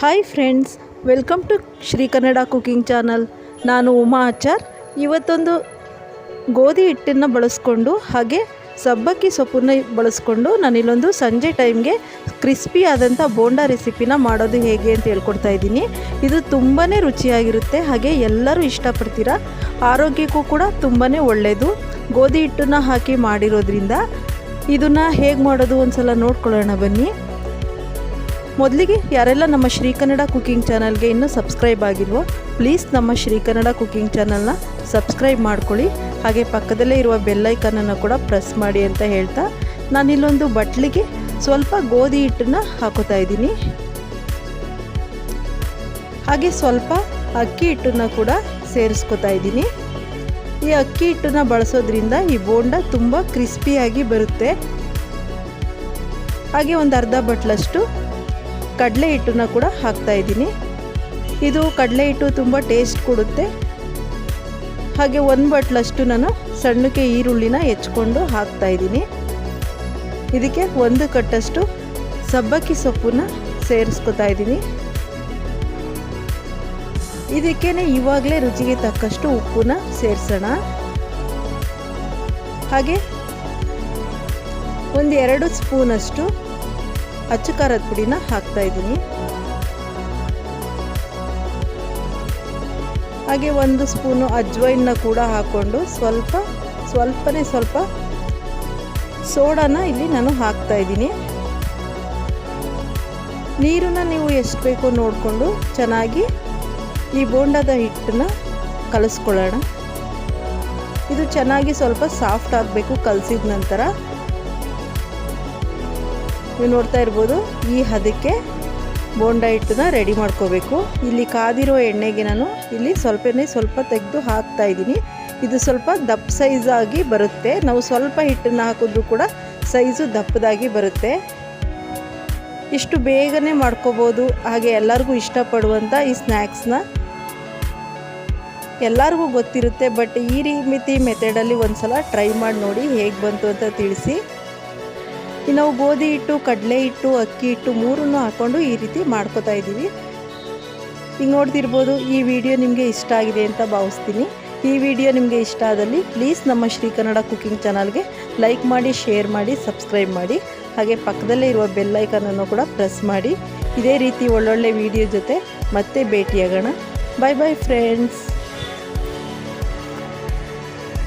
Hi friends welcome to Shri Kannada cooking channel ನಾನು ಉಮಾ ಆಚಾರ್. ಇವತ್ತೊಂದು ಗೋಧಿ ಹಿಟ್ಟನ್ನು ಬಳಸ್ಕೊಂಡು ಹಾಗೆ ಸಬ್ಬಕ್ಕಿ ಸೊಪ್ಪನ್ನ ಬಳಸ್ಕೊಂಡು ನಾನಿಲ್ಲೊಂದು ಸಂಜೆ ಟೈಮ್ಗೆ ಕ್ರಿಸ್ಪಿ ಆದಂಥ ಬೋಂಡಾ ರೆಸಿಪಿನ ಮಾಡೋದು ಹೇಗೆ ಅಂತ ಹೇಳ್ಕೊಡ್ತಾ ಇದ್ದೀನಿ. ಇದು ತುಂಬಾ ರುಚಿಯಾಗಿರುತ್ತೆ, ಹಾಗೆ ಎಲ್ಲರೂ ಇಷ್ಟಪಡ್ತೀರ? ಆರೋಗ್ಯಕ್ಕೂ ಕೂಡ ತುಂಬಾ ಒಳ್ಳೆಯದು ಗೋಧಿ ಹಿಟ್ಟನ್ನು ಹಾಕಿ ಮಾಡಿರೋದ್ರಿಂದ ಇದನ್ನು ಹೇಗೆ ಮಾಡೋದು ಒಂದು ಸಲ ನೋಡ್ಕೊಳ್ಳೋಣ ಬನ್ನಿ. ಮೊದಲಿಗೆ ಯಾರೆಲ್ಲ ನಮ್ಮ ಶ್ರೀ ಕನ್ನಡ ಕುಕಿಂಗ್ ಚಾನಲ್ಗೆ ಇನ್ನೂ ಸಬ್ಸ್ಕ್ರೈಬ್ ಆಗಿಲ್ವೋ ಪ್ಲೀಸ್ ನಮ್ಮ ಶ್ರೀ ಕನ್ನಡ ಕುಕಿಂಗ್ ಚಾನಲ್ನ ಸಬ್ಸ್ಕ್ರೈಬ್ ಮಾಡ್ಕೊಳ್ಳಿ. ಹಾಗೆ ಪಕ್ಕದಲ್ಲೇ ಇರುವ ಬೆಲ್ಲೈಕನನ್ನು ಕೂಡ ಪ್ರೆಸ್ ಮಾಡಿ ಅಂತ ಹೇಳ್ತಾ ನಾನು ಇಲ್ಲೊಂದು ಬಟ್ಲಿಗೆ ಸ್ವಲ್ಪ ಗೋಧಿ ಹಿಟ್ಟನ್ನು ಹಾಕೋತಾ ಇದ್ದೀನಿ. ಹಾಗೆ ಸ್ವಲ್ಪ ಅಕ್ಕಿ ಹಿಟ್ಟನ್ನು ಕೂಡ ಸೇರಿಸ್ಕೊತಾ ಇದ್ದೀನಿ. ಈ ಅಕ್ಕಿ ಹಿಟ್ಟನ್ನು ಬಳಸೋದ್ರಿಂದ ಈ ಬೋಂಡ ತುಂಬ ಕ್ರಿಸ್ಪಿಯಾಗಿ ಬರುತ್ತೆ. ಹಾಗೆ ಒಂದು ಅರ್ಧ ಬಟ್ಲಷ್ಟು ಕಡಲೆ ಹಿಟ್ಟನ್ನ ಕೂಡ ಹಾಕ್ತಾ ಇದ್ದೀನಿ. ಇದು ಕಡಲೆ ಹಿಟ್ಟು ತುಂಬ ಟೇಸ್ಟ್ ಕೊಡುತ್ತೆ. ಹಾಗೆ ಒಂದು ಬಟ್ಲಷ್ಟು ನಾನು ಸಣ್ಣಕ್ಕೆ ಈರುಳ್ಳಿನ ಹೆಚ್ಕೊಂಡು ಹಾಕ್ತಾ ಇದ್ದೀನಿ. ಇದಕ್ಕೆ ಒಂದು ಕಟ್ಟಷ್ಟು ಸಬ್ಬಕ್ಕಿ ಸೊಪ್ಪನ್ನ ಸೇರಿಸ್ಕೊತಾ ಇದ್ದೀನಿ. ಇದಕ್ಕೇನೆ ಇವಾಗಲೇ ರುಚಿಗೆ ತಕ್ಕಷ್ಟು ಉಪ್ಪನ್ನ ಸೇರಿಸೋಣ. ಹಾಗೆ ಒಂದು ಎರಡು ಸ್ಪೂನಷ್ಟು ಅಚ್ಚು ಖಾರದ ಪುಡಿನ ಹಾಕ್ತಾ ಇದ್ದೀನಿ. ಹಾಗೆ ಒಂದು ಸ್ಪೂನು ಅಜ್ವೈನ್ನ ಕೂಡ ಹಾಕ್ಕೊಂಡು ಸ್ವಲ್ಪ, ಸ್ವಲ್ಪನೇ ಸ್ವಲ್ಪ ಸೋಡಾನ ಇಲ್ಲಿ ನಾನು ಹಾಕ್ತಾ ಇದ್ದೀನಿ. ನೀರನ್ನು ನೀವು ಎಷ್ಟು ಬೇಕೋ ನೋಡಿಕೊಂಡು ಚೆನ್ನಾಗಿ ಈ ಬೋಂಡದ ಹಿಟ್ಟನ್ನ ಕಲಿಸ್ಕೊಳ್ಳೋಣ. ಇದು ಚೆನ್ನಾಗಿ ಸ್ವಲ್ಪ ಸಾಫ್ಟ್ ಆಗಬೇಕು ಕಲಸಿದ ನಂತರ. ನೀವು ನೋಡ್ತಾ ಇರ್ಬೋದು, ಈ ಹದಕ್ಕೆ ಬೋಂಡ ಹಿಟ್ಟನ್ನ ರೆಡಿ ಮಾಡ್ಕೋಬೇಕು. ಇಲ್ಲಿ ಕಾದಿರೋ ಎಣ್ಣೆಗೆ ನಾನು ಇಲ್ಲಿ ಸ್ವಲ್ಪನೇ ಸ್ವಲ್ಪ ತೆಗೆದು ಹಾಕ್ತಾ ಇದ್ದೀನಿ. ಇದು ಸ್ವಲ್ಪ ದಪ್ಪ ಸೈಜ್ ಆಗಿ ಬರುತ್ತೆ. ನಾವು ಸ್ವಲ್ಪ ಹಿಟ್ಟನ್ನು ಹಾಕಿದ್ರೂ ಕೂಡ ಸೈಜು ದಪ್ಪದಾಗಿ ಬರುತ್ತೆ. ಇಷ್ಟು ಬೇಗನೆ ಮಾಡ್ಕೋಬೋದು. ಹಾಗೆ ಎಲ್ಲರಿಗೂ ಇಷ್ಟಪಡುವಂಥ ಈ ಸ್ನ್ಯಾಕ್ಸ್ನ ಎಲ್ಲರಿಗೂ ಗೊತ್ತಿರುತ್ತೆ ಬಟ್ ಈ ರೀತಿ ಮೆಥಡಲ್ಲಿ ಒಂದು ಸಲ ಟ್ರೈ ಮಾಡಿ ನೋಡಿ ಹೇಗೆ ಬಂತು ಅಂತ ತಿಳಿಸಿ. ನಾವು ಗೋಧಿ ಹಿಟ್ಟು, ಕಡಲೆ ಹಿಟ್ಟು, ಅಕ್ಕಿ ಹಿಟ್ಟು ಮೂರನ್ನು ಹಾಕ್ಕೊಂಡು ಈ ರೀತಿ ಮಾಡ್ಕೋತಾ ಇದ್ದೀವಿ. ಈಗ ನೋಡ್ತಿರ್ಬೋದು ಈ ವಿಡಿಯೋ ನಿಮಗೆ ಇಷ್ಟ ಆಗಿದೆ ಅಂತ ಭಾವಿಸ್ತೀನಿ. ಈ ವಿಡಿಯೋ ನಿಮಗೆ ಇಷ್ಟ ಆದಲ್ಲಿ ಪ್ಲೀಸ್ ನಮ್ಮ ಶ್ರೀ ಕನ್ನಡ ಕುಕಿಂಗ್ ಚಾನಲ್ಗೆ ಲೈಕ್ ಮಾಡಿ, ಶೇರ್ ಮಾಡಿ, ಸಬ್ಸ್ಕ್ರೈಬ್ ಮಾಡಿ. ಹಾಗೆ ಪಕ್ಕದಲ್ಲೇ ಇರುವ ಬೆಲ್ಲೈಕನನ್ನು ಕೂಡ ಪ್ರೆಸ್ ಮಾಡಿ. ಇದೇ ರೀತಿ ಒಳ್ಳೊಳ್ಳೆ ವಿಡಿಯೋ ಜೊತೆ ಮತ್ತೆ ಭೇಟಿಯಾಗೋಣ. ಬಾಯ್ ಬಾಯ್ ಫ್ರೆಂಡ್ಸ್